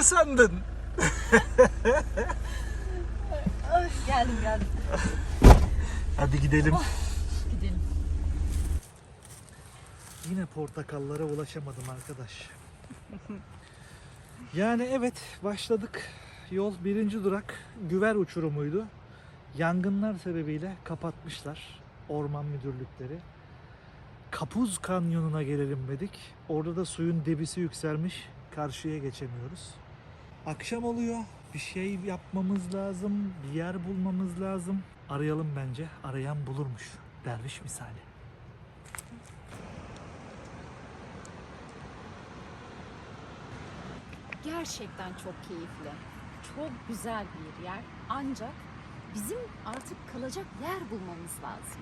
Mı sandın? Ay, geldim geldim. Hadi gidelim. Gidelim. Yine portakallara ulaşamadım arkadaş. Yani evet başladık. Yol birinci durak Güver uçurumuydu. Yangınlar sebebiyle kapatmışlar orman müdürlükleri. Kapuz kanyonuna gelelim dedik. Orada da suyun debisi yükselmiş. Karşıya geçemiyoruz. Akşam oluyor. Bir şey yapmamız lazım. Bir yer bulmamız lazım. Arayalım bence. Arayan bulurmuş. Derviş misali. Gerçekten çok keyifli. Çok güzel bir yer. Ancak bizim artık kalacak yer bulmamız lazım.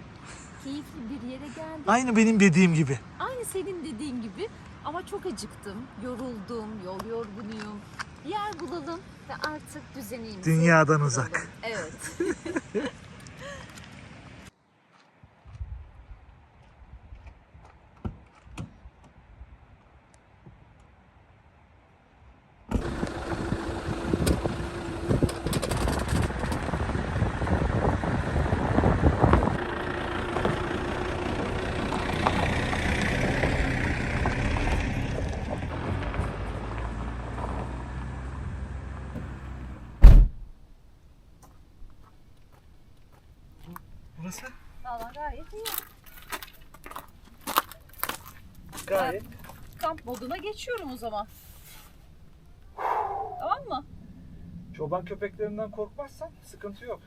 Keyifli bir yere geldik. Aynı benim dediğim gibi. Aynı senin dediğin gibi ama çok acıktım, yoruldum, yol yorgunuyum. Yer bulalım ve artık düzenimizi Dünyadan uzak. Evet. Burası Valla gayet iyi. gayet Kamp moduna geçiyorum o zaman. Tamam mı? çoban köpeklerinden korkmazsan sıkıntı yok.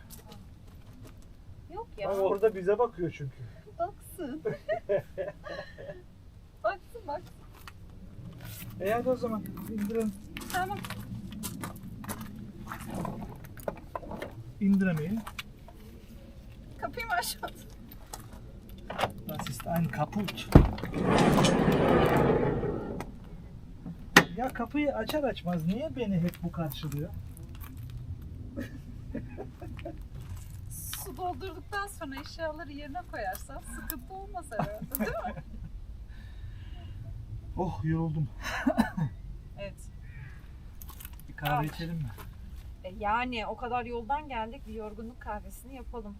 Yok ya. Bak orada bize bakıyor çünkü. Baksın. baksın bak. E hadi o zaman indirelim. Tamam. İndiremeyin. Kapıyı mı aşağı? İst ein kaputt. Ya kapıyı açar açmaz niye beni hep bu karşılıyor? Su doldurduktan sonra eşyaları yerine koyarsan sıkıntı olmaz herhalde değil mi? Oh yoruldum. evet. Bir kahve Al. içelim mi? E, Yani o kadar yoldan geldik bir yorgunluk kahvesini yapalım.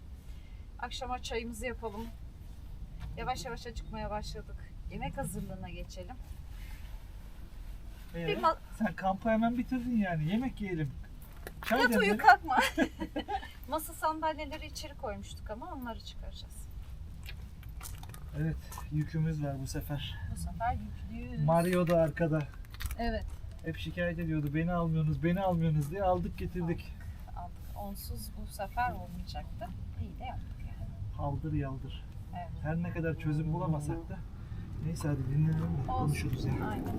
Akşama çayımızı yapalım. Yavaş yavaş çıkmaya başladık. Yemek hazırlığına geçelim. Ee, Bir sen kampı hemen bitirdin yani. Yemek yiyelim. Çay Yat uyu kalkma. Masa sandalyeleri içeri koymuştuk ama onları çıkaracağız. Evet yükümüz var bu sefer. Bu sefer yüklüyüz. Mario da arkada. Evet Hep şikayet ediyordu. Beni almıyorsunuz, beni almıyorsunuz diye aldık getirdik. aldık. Onsuz bu sefer olmayacaktı. İyi de yaptık yani. Haldır yaldır. Evet. Her ne kadar çözüm bulamasak da neyse hadi dinlenelim de Olsun. konuşuruz yani. Aynen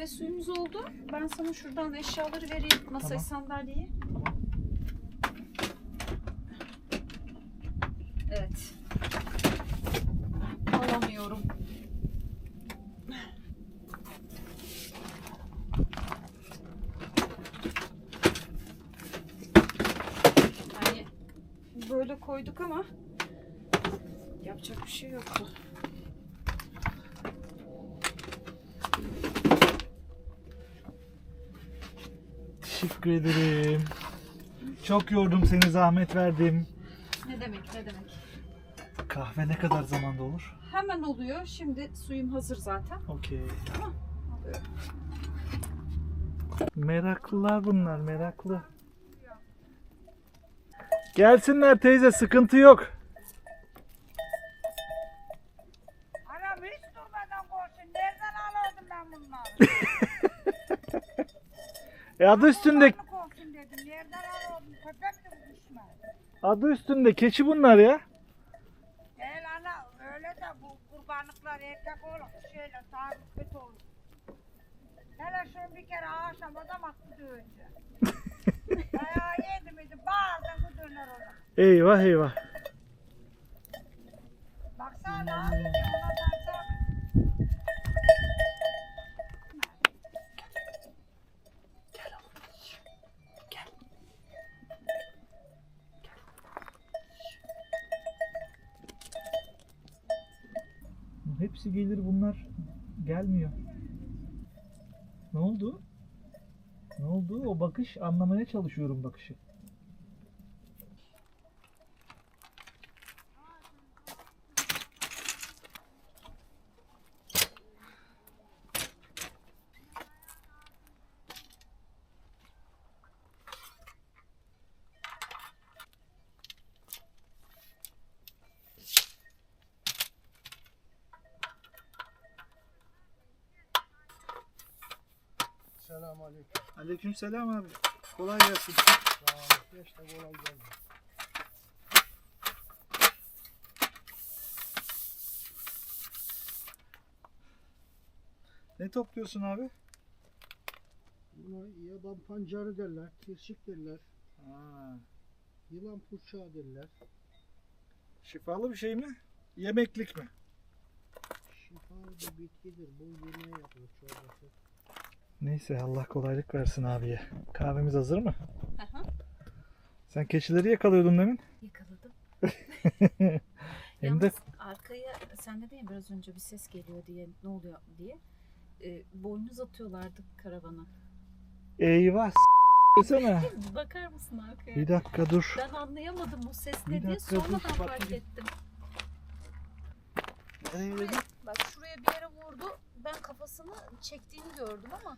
kahve suyumuz oldu. Ben sana şuradan eşyaları vereyim. Masayı, tamam. sandalyeyi. Evet. Alamıyorum. Yani böyle koyduk ama Teşekkür ederim. Çok yordum seni zahmet verdim. Ne demek ne demek. Kahve ne kadar zamanda olur? Hemen oluyor. Şimdi suyum hazır zaten. Okey. Alıyorum. Meraklılar bunlar meraklı. Gelsinler teyze sıkıntı yok. Anam hiç durmadan koşun. Nereden alıyordum ben bunları? E adı üstünde Kulağını koşun dedim. Nereden alıyordum? Köpek de bu düşman. adı üstünde keçi bunlar ya. Gel ana öyle de bu kurbanlıklar erkek olur. Şöyle sabit olur. Hele şunu bir kere aşamada baktı önce. Dayağı yedi miydi? Bağırdın mı döner ona. Eyvah eyvah. Baksana ne Hepsi gelir bunlar gelmiyor. Ne oldu? Ne oldu? O bakış anlamaya çalışıyorum bakışı. Selam aleyküm. Aleykümselam abi. Kolay gelsin. Sağ. İşte kolay gelsin. Ne topluyorsun abi? Buna yaban pancarı derler, kirşik derler, Aa, yılan purçağı derler. şifalı bir şey mi? Yemeklik mi? Şifalı bir bitkidir. Bu yemeğe yapılır çorbası. Neyse Allah kolaylık versin abiye. Kahvemiz hazır mı? Aha, Sen keçileri yakalıyordun demin. yakaladım. Hem de arkaya sen de değil biraz önce bir ses geliyor diye ne oluyor diye. E, boynuz atıyorlardı karavana. eyvah s- desene. Bakar mısın arkaya? Bir dakika dur. Ben anlayamadım o ses Bir ne diye dakika, dur, sonradan fark bakayım. ettim. Nereye? Bak şuraya bir yere vurdu. Ben kafasını çektiğini gördüm ama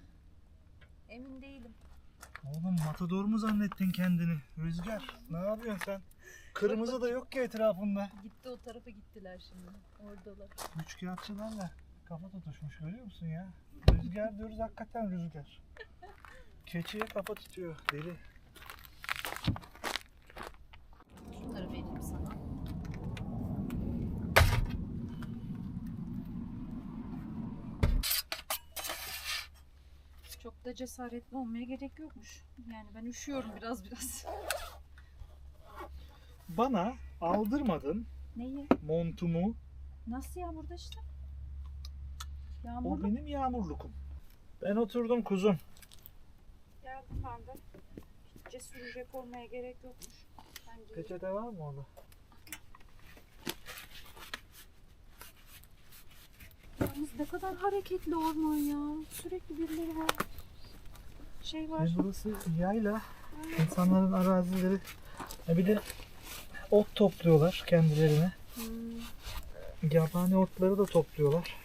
emin değilim. Oğlum matador mu zannettin kendini? Rüzgar ne yapıyorsun sen? Kırmızı da yok ki etrafında. Gitti o tarafa gittiler şimdi. Oradalar. Üç kağıtçılarla kafa tutuşmuş görüyor musun ya? Rüzgar diyoruz hakikaten rüzgar. Keçiye kafa tutuyor deli. Şunları vereyim sana. Çok da cesaretli olmaya gerek yokmuş. Yani ben üşüyorum biraz biraz. Bana aldırmadın Neyi? montumu. Nasıl ya burada işte? O Yağmurlu. benim yağmurlukum. Ben oturdum kuzum. Geldim ben de. Hiç cesur yürek olmaya gerek yokmuş. Bence. Peçete var mı orada? Yalnız ne kadar hareketli orman ya. Sürekli birileri var. Şey var. E burası yayla. İnsanların arazileri. E bir de ot topluyorlar kendilerine. Hmm. Yabani otları da topluyorlar.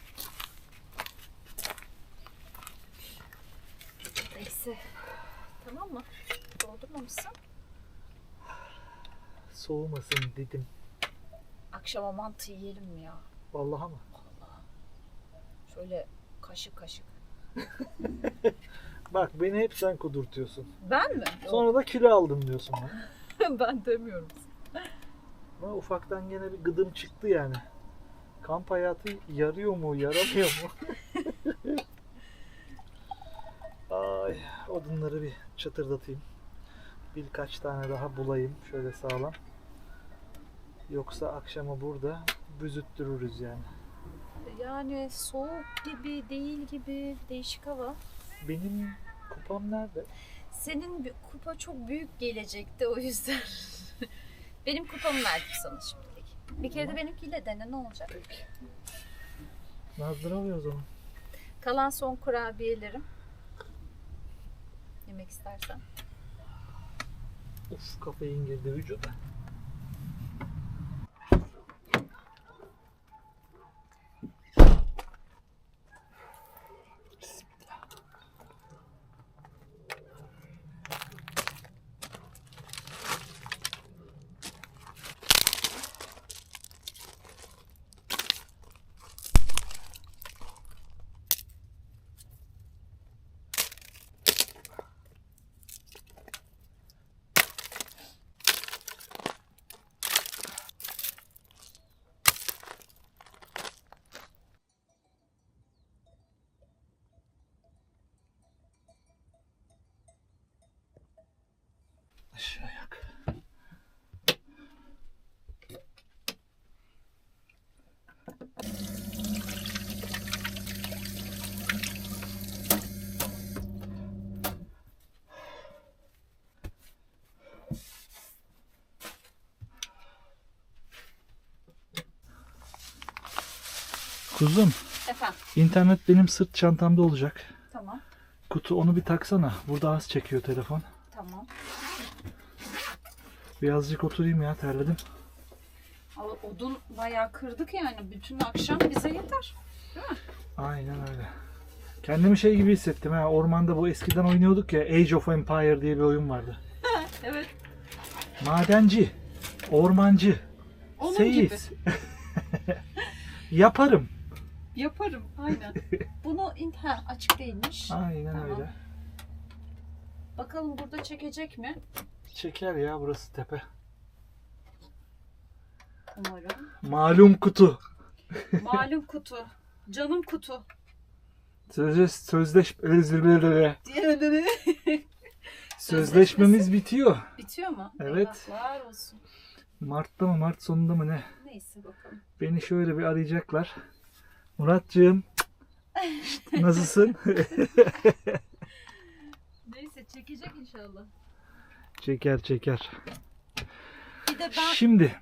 Neyse. Tamam mı? Doldurmamışsın. Soğumasın dedim. Akşama mantı yiyelim mi ya? Vallahi ama. Şöyle kaşık kaşık. Bak beni hep sen kudurtuyorsun. Ben mi? Sonra da kilo aldım diyorsun bana. ben demiyorum. Ama ufaktan gene bir gıdım çıktı yani. Kamp hayatı yarıyor mu, yaramıyor mu? Ay, odunları bir çatırdatayım. Birkaç tane daha bulayım şöyle sağlam. Yoksa akşama burada büzüttürürüz yani. Yani soğuk gibi değil gibi değişik hava. Benim kupam nerede? Senin bir kupa çok büyük gelecekti o yüzden. Benim kupomu verdim sana şimdilik. Bir kere de benimkiyle dene ne olacak? Peki. Nazlı'ra alıyoruz onu. Kalan son kurabiyelerim. Yemek istersen. Of kafein girdi vücuda. Kuzum, Efendim. internet benim sırt çantamda olacak. Tamam. Kutu onu bir taksana. Burada az çekiyor telefon. Tamam. Birazcık oturayım ya terledim. Odun bayağı kırdık yani. Bütün akşam bize yeter. Aynen öyle. Kendimi şey gibi hissettim ha. Ormanda bu eskiden oynuyorduk ya Age of Empire diye bir oyun vardı. Evet. Madenci, ormancı, Onun seyis. Yaparım. Yaparım. Aynen. Bunu in ha, açık değilmiş. Aynen Tamam. öyle. Bakalım burada çekecek mi? Çeker ya burası tepe. Umarım. Malum kutu. Malum kutu. Canım kutu. Sözleş, sözleş, sözleşmemiz bitiyor. Bitiyor mu? Evet. Eyvahlar olsun. Mart'ta mı Mart sonunda mı ne? Neyse bakalım. Beni şöyle bir arayacaklar. Muratcığım şşt, nasılsın? Neyse çekecek inşallah. çeker çeker. Bir de ben Şimdi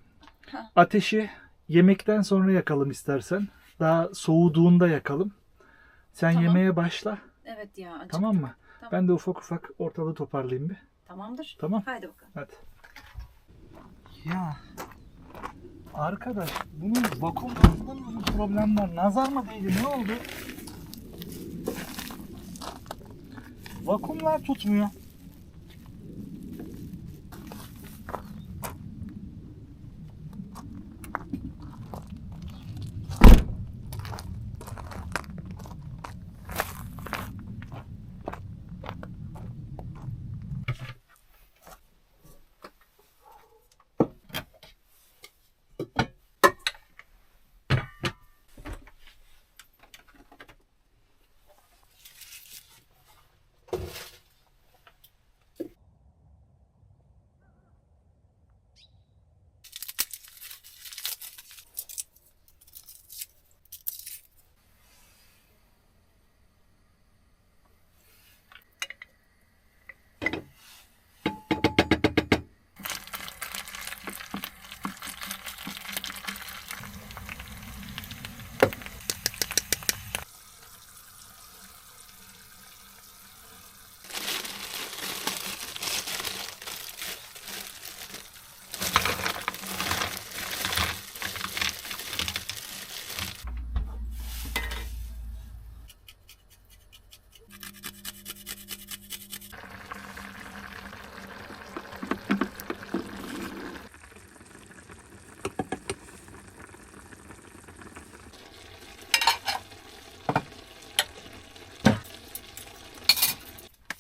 Ha. ateşi yemekten sonra yakalım istersen. Daha soğuduğunda yakalım. Sen Tamam. yemeğe başla. evet ya acıktım. Tamam mı? Tamam. Ben de ufak ufak ortalığı toparlayayım bir. Tamamdır. Tamam. Haydi bakalım. Hadi. Ya arkadaş bunun vakumlarında mı bir problem var? Nazar mı değdi? Ne oldu? Vakumlar tutmuyor.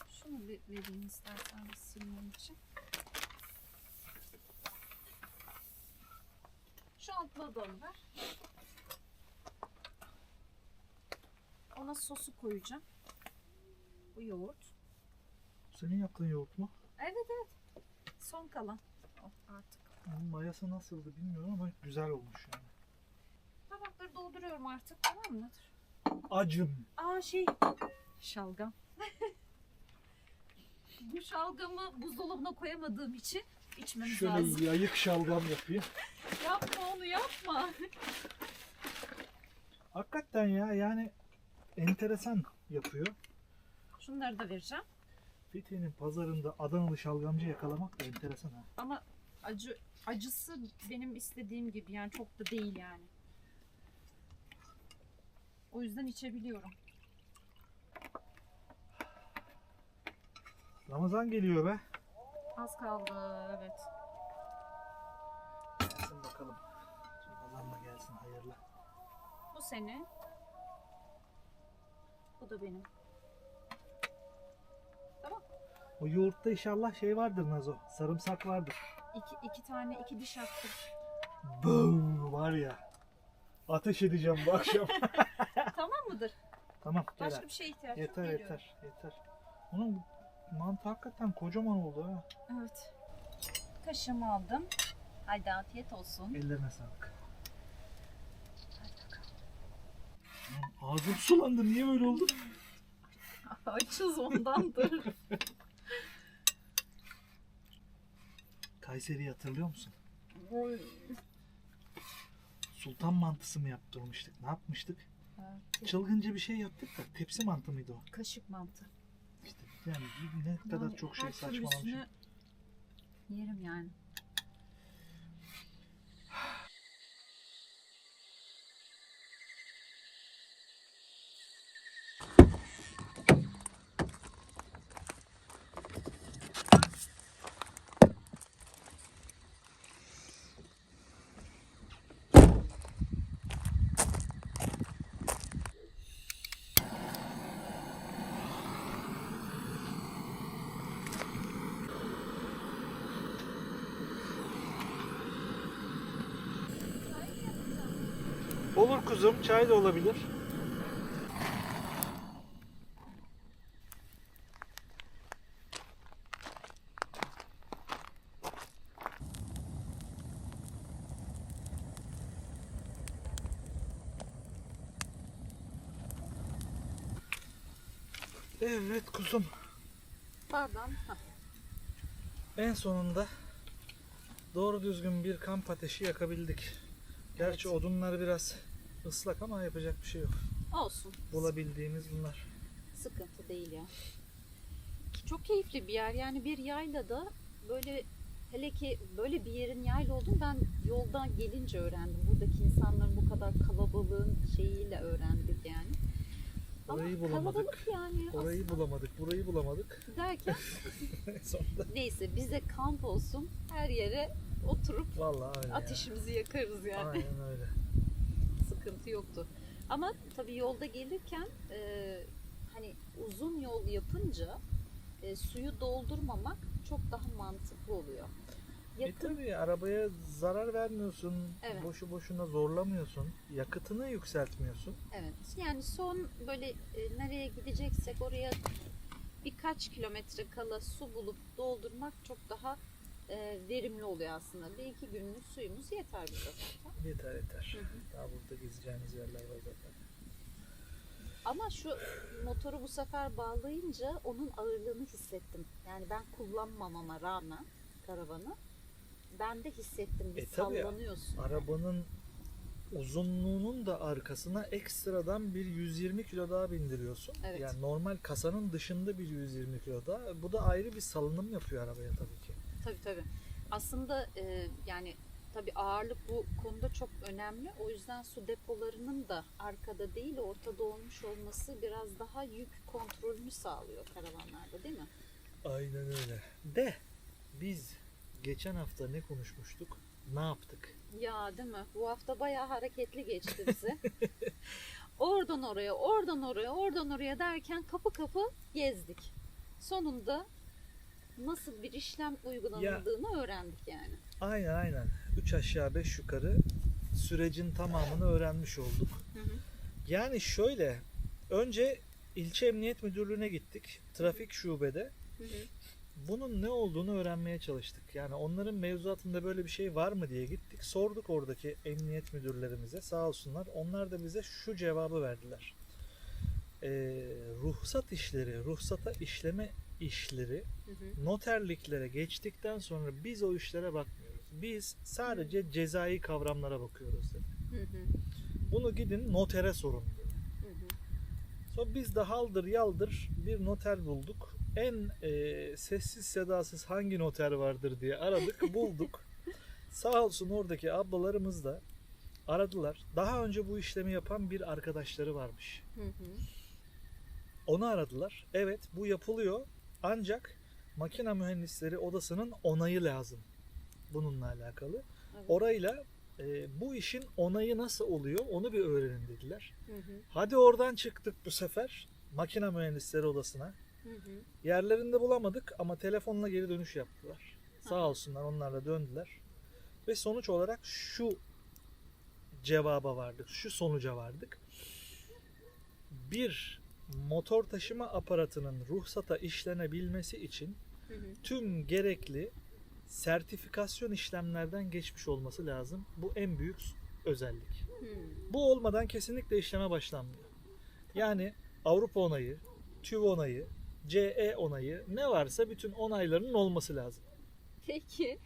Şunu bir vereyim istersen bir silmem için. Da ver. Ona sosu koyacağım. Bu yoğurt. Senin yaptığın yoğurt mu? Evet evet. Son kalan. Oh, artık. Onun mayası nasıldı bilmiyorum ama güzel olmuş yani. Tabakları dolduruyorum artık tamam mı? Acım. Aa şey şalgam. Bu şalgamı buzdolabına koyamadığım için içmemiz Şöyle lazım. yayık şalgam yapayım. Yapma onu yapma. Hakikaten ya yani enteresan yapıyor. Şunları da vereceğim. Fethiye'nin pazarında Adanalı şalgamcı yakalamak da enteresan ha. Ama acı acısı benim istediğim gibi yani çok da değil yani. O yüzden içebiliyorum. Ramazan geliyor be. Az kaldı evet. Gelsin bakalım. Da gelsin hayırlı. Bu senin. Bu da benim. O yoğurtta inşallah şey vardır Nazo. Sarımsak vardır. İki, iki tane iki diş attım. Bıı var ya. Ateş edeceğim bu akşam. tamam mıdır? tamam gel Başka abi. bir şeye ihtiyaç yok. Yeter Geliyorum. yeter yeter. Onun mantı hakikaten kocaman oldu ha. Evet. Kaşığımı aldım. Haydi afiyet olsun. Ellerine sağlık. Lan Ağzım sulandı. Niye öyle oldu? Açız ondandır. Kayseri'yi hatırlıyor musun? Sultan mantısı mı yaptırmıştık? Ne yapmıştık? Çılgınca bir şey yaptık da tepsi mantı mıydı o? Kaşık mantı. İşte yani ne kadar Yani çok şey saçmalamışım. Yerim yani. Olur kuzum, çay da olabilir. Evet kuzum. Pardon. Hah. En sonunda doğru düzgün bir kamp ateşi yakabildik. Gerçi Evet. odunlar biraz ıslak ama yapacak bir şey yok. Olsun. Bulabildiğimiz bunlar. Sıkıntı değil ya. Çok keyifli bir yer. Yani bir yaylada böyle hele ki böyle bir yerin yayla olduğunu ben yoldan gelince öğrendim. Buradaki insanların bu kadar kalabalığın şeyiyle öğrendik yani. Orayı Ama bulamadık. yani. Orayı bulamadık, burayı bulamadık. Derken neyse bize kamp olsun her yere oturup Vallahi ateşimizi yakarız yani. Aynen öyle. Sıkıntı yoktu. Ama tabii yolda gelirken e, hani uzun yol yapınca e, suyu doldurmamak çok daha mantıklı oluyor. E Yakın tabii arabaya zarar vermiyorsun. Evet. Boşu boşuna zorlamıyorsun. Yakıtını yükseltmiyorsun. evet. Yani son böyle e, nereye gideceksek oraya birkaç kilometre kala su bulup doldurmak çok daha e, verimli oluyor aslında. Bir iki günlük suyumuz yeter bize zaten. Yeter yeter. Hı hı. Daha burada gezeceğiniz yerler var zaten. Ama şu motoru bu sefer bağlayınca onun ağırlığını hissettim. Yani ben kullanmamama rağmen karavanı ben de hissettim. Bir E tabii. sallanıyorsun. Arabanın uzunluğunun da arkasına ekstradan bir 120 kilo daha bindiriyorsun. Evet. Yani normal kasanın dışında bir 120 kilo daha. Bu da ayrı bir salınım yapıyor arabaya tabii ki. Tabii tabii. Aslında e, yani tabii ağırlık bu konuda çok önemli. O yüzden su depolarının da arkada değil ortada olmuş olması biraz daha yük kontrolünü sağlıyor karavanlarda değil mi? Aynen öyle. De biz geçen hafta ne konuşmuştuk? Ne yaptık? Ya değil mi? Bu hafta bayağı hareketli geçti bize. oradan oraya, oradan oraya, oradan oraya derken kapı kapı gezdik. Sonunda nasıl bir işlem uygulanıldığını öğrendik yani. Aynen aynen. 3 aşağı 5 yukarı sürecin tamamını öğrenmiş olduk. Hı hı. Yani şöyle önce ilçe emniyet müdürlüğüne gittik. Trafik şubede. Hı hı. Bunun ne olduğunu öğrenmeye çalıştık. Yani onların mevzuatında böyle bir şey var mı diye gittik. Sorduk oradaki emniyet müdürlerimize sağ olsunlar. Onlar da bize şu cevabı verdiler. Ee, ruhsat işleri, ruhsata işleme işleri Hı hı. noterliklere geçtikten sonra biz o işlere bakmıyoruz. Biz sadece cezai kavramlara bakıyoruz dedi. Hı hı. Bunu gidin notere sorun dedi. Hı hı. Sonra biz de haldır yaldır bir noter bulduk. En e, sessiz sedasız hangi noter vardır diye aradık bulduk. Sağ olsun oradaki ablalarımız da aradılar. Daha önce bu işlemi yapan bir arkadaşları varmış. Hı hı. Onu aradılar. Evet bu yapılıyor ancak makine mühendisleri odasının onayı lazım. Bununla alakalı. Evet. Orayla e, bu işin onayı nasıl oluyor onu bir öğrenin dediler. Hı hı. Hadi oradan çıktık bu sefer makine mühendisleri odasına. Hı hı. Yerlerinde bulamadık ama telefonla geri dönüş yaptılar. Sağ Aha. olsunlar onlar da döndüler. Ve sonuç olarak şu cevaba vardık, şu sonuca vardık. Bir motor taşıma aparatının ruhsata işlenebilmesi için Hı hı. tüm gerekli sertifikasyon işlemlerden geçmiş olması lazım. Bu en büyük özellik. Hı. Bu olmadan kesinlikle işleme başlanmıyor. Yani Avrupa onayı, TÜV onayı, CE onayı ne varsa bütün onaylarının olması lazım. Peki.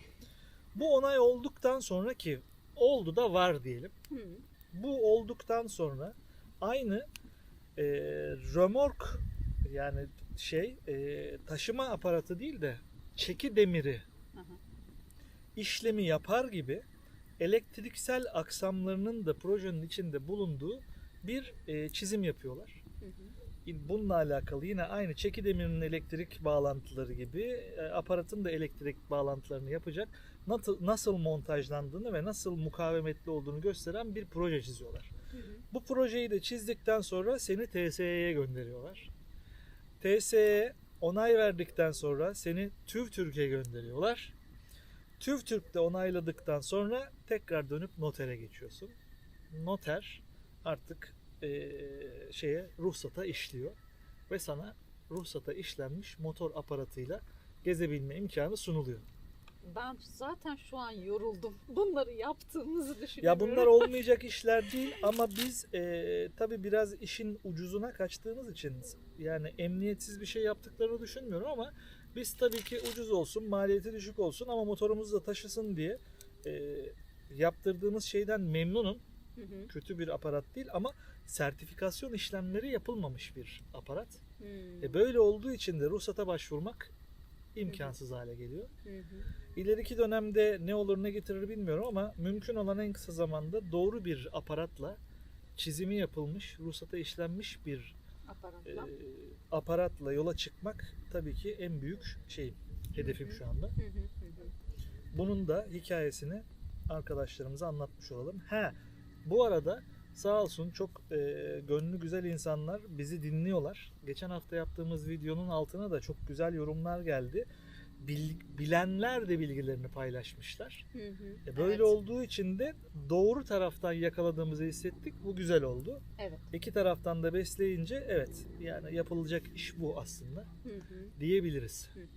Bu onay olduktan sonra ki oldu da var diyelim. Hı. Bu olduktan sonra aynı e, römork yani şey e, taşıma aparatı değil de çeki demiri Aha. işlemi yapar gibi elektriksel aksamlarının da projenin içinde bulunduğu bir e, çizim yapıyorlar. Hı hı. Bununla alakalı yine aynı çeki demirinin elektrik bağlantıları gibi e, aparatın da elektrik bağlantılarını yapacak nasıl, nasıl montajlandığını ve nasıl mukavemetli olduğunu gösteren bir proje çiziyorlar. Bu projeyi de çizdikten sonra seni TSE'ye gönderiyorlar. TSE onay verdikten sonra seni TÜV Türkiye gönderiyorlar. TÜV Türk'te onayladıktan sonra tekrar dönüp notere geçiyorsun. Noter artık eee, şeye ruhsata işliyor ve sana ruhsata işlenmiş motor aparatıyla gezebilme imkanı sunuluyor. Ben zaten şu an yoruldum. Bunları yaptığımızı Ya düşünüyorum. bunlar olmayacak işler değil ama biz e, tabii biraz işin ucuzuna kaçtığımız için yani emniyetsiz bir şey yaptıklarını düşünmüyorum ama biz tabii ki ucuz olsun, maliyeti düşük olsun ama motorumuzu da taşısın diye e, yaptırdığımız şeyden memnunum. Hı hı. Kötü bir aparat değil ama sertifikasyon işlemleri yapılmamış bir aparat. Hı. E, böyle olduğu için de ruhsata başvurmak imkansız hale geliyor. Hı hı. İleriki dönemde ne olur ne getirir bilmiyorum ama mümkün olan en kısa zamanda doğru bir aparatla çizimi yapılmış, ruhsata işlenmiş bir e, Aparatla. aparatla yola çıkmak tabii ki en büyük şeyim, hedefim Hı hı. şu anda. Hı hı. Hı hı. Bunun da hikayesini arkadaşlarımıza anlatmış olalım. He, bu arada sağ olsun çok e, gönlü güzel insanlar bizi dinliyorlar. Geçen hafta yaptığımız videonun altına da çok güzel yorumlar geldi. Bil- bilenler de bilgilerini paylaşmışlar. Hı hı. E, böyle Evet. olduğu için de doğru taraftan yakaladığımızı hissettik. Bu güzel oldu. Evet. İki taraftan da besleyince evet yani yapılacak iş bu aslında Hı hı. diyebiliriz. Hı hı.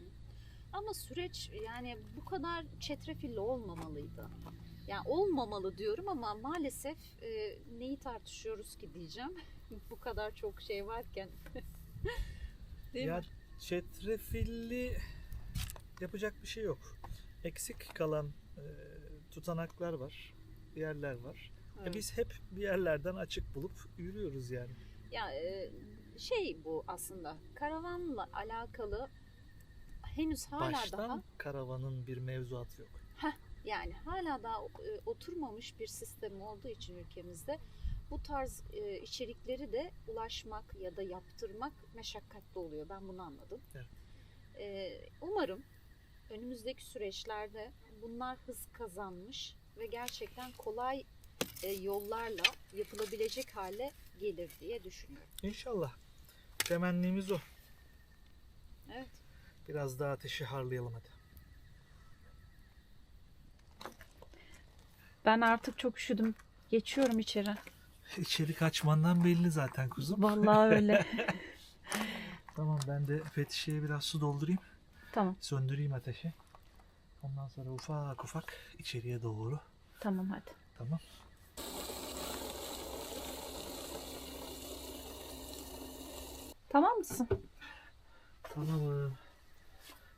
Ama süreç yani bu kadar çetrefilli olmamalıydı. Yani olmamalı diyorum ama maalesef e, neyi tartışıyoruz ki diyeceğim. bu kadar çok şey varken. Değil ya mi? çetrefilli yapacak bir şey yok. Eksik kalan e, tutanaklar var, yerler var. E, Evet. biz hep bir yerlerden açık bulup yürüyoruz yani. Ya e, şey bu aslında karavanla alakalı henüz hala Baştan daha karavanın bir mevzuatı yok. yani hala daha e, oturmamış bir sistem olduğu için ülkemizde bu tarz e, içerikleri de ulaşmak ya da yaptırmak meşakkatli oluyor. Ben bunu anladım. Evet. E, umarım önümüzdeki süreçlerde bunlar hız kazanmış ve gerçekten kolay e, yollarla yapılabilecek hale gelir diye düşünüyorum. İnşallah. Temennimiz o. Evet. Biraz daha ateşi harlayalım hadi. Ben artık çok üşüdüm. Geçiyorum içeri. İçeri kaçmandan belli zaten kuzum. Vallahi öyle. Tamam ben de pet şişeye biraz su doldurayım. Tamam, Söndüreyim ateşi. Ondan sonra ufak ufak içeriye doğru. tamam hadi. Tamam. Tamam mısın? Tamam.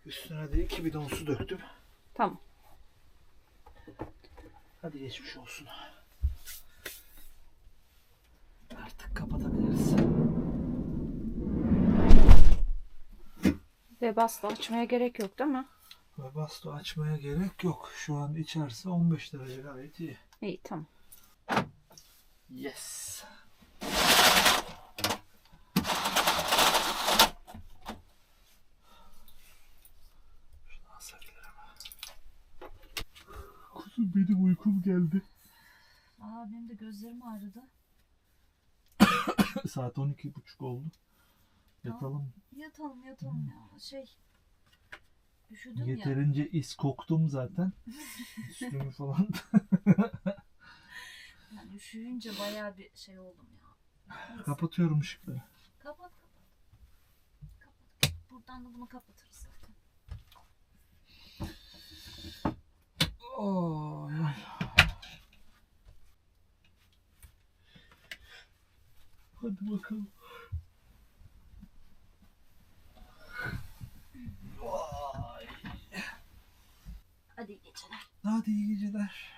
Üstüne de iki bidon su döktüm. Tamam. Hadi geçmiş olsun. Artık kapatabiliriz. Ve bastı açmaya gerek yok değil mi? Ve basto açmaya gerek yok. Şu an içerisi 15 derece gayet iyi. İyi tamam. Yes. Kuzum benim uykum geldi. Aa benim de gözlerim ağrıdı. Saat 12.30 oldu. Yatalım. Yatalım yatalım ya. Şey üşüdüm ya. Yeterince is koktum zaten. Üstümü falan. Yani üşüyünce bayağı bir şey oldum ya. Neyse. Kapatıyorum ışıkları. Kapat kapat. Kapat. Buradan da bunu kapatırız zaten. Oy. Hadi bakalım. Vay. Hadi iyi geceler. Hadi iyi geceler.